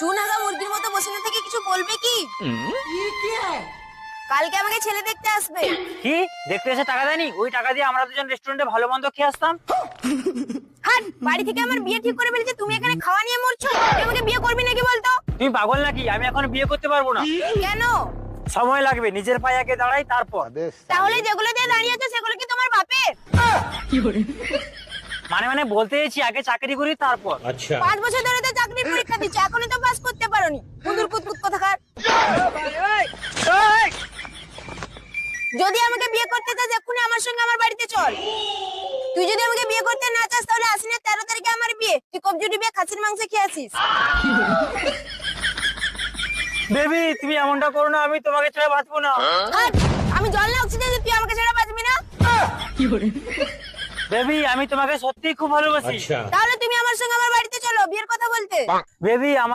চুন হাগা মুরগির মতো বসে না থেকে কিছু বলবে কি? কালকে আমাকে ছেলে দেখতে আসবে। কি? দেখতে এসে টাকা দেয়নি? ওই টাকা দিয়ে আমরা দুজন রেস্টুরেন্টে ভালো মন্দ খেয়ে আসতাম? হাট বাড়ি থেকে আমার বিয়ে ঠিক করে ফেলেছে তুমি এখানে খাওয়া নিয়ে মরছো? আমাকে বিয়ে করবি নাকি বলতো? তুমি পাগল নাকি? আমি এখন বিয়ে করতে পারব না। কেন? সময় লাগবে নিজের পায়ে আগে দাঁড়াই তারপর। তাহলে। যেগুলো দিয়ে দাঁড়িয়ে আছে সেগুলো কি তোমার বাপের? মানে মানে বলতে চাইছি আগে চাকরি করি তারপর। পাঁচ বছর ধরে তো চাকরির পরীক্ষা দিচ্ছ এখনই পারোনি কুদুর কুতকুত কোথাকার? যদি আমাকে বিয়ে করতে চাস এক্ষুনি আমার সঙ্গে আমার বাড়িতে চল। তুই যদি আমাকে বিয়ে করতে না চাস তাহলে আশ্বিনের তেরো তারিখে আমার বিয়ে। তুই কবজুটি বিয়ে খাসির মাংস খেয়ে আসিস। বেবি তুমি এমনটা করো না আমি তোমাকে ছেড়ে বাঁচবো না। আমি জল না অক্সিজেন তুই আমাকে ছেড়ে বাঁচবি না? বেবি আমি তোমাকে সত্যিই খুব ভালোবাসি। তাহলে তুমি আমার সঙ্গে আমার বাড়িতে চলো বিয়ের কথা বলতে। বেবি আমার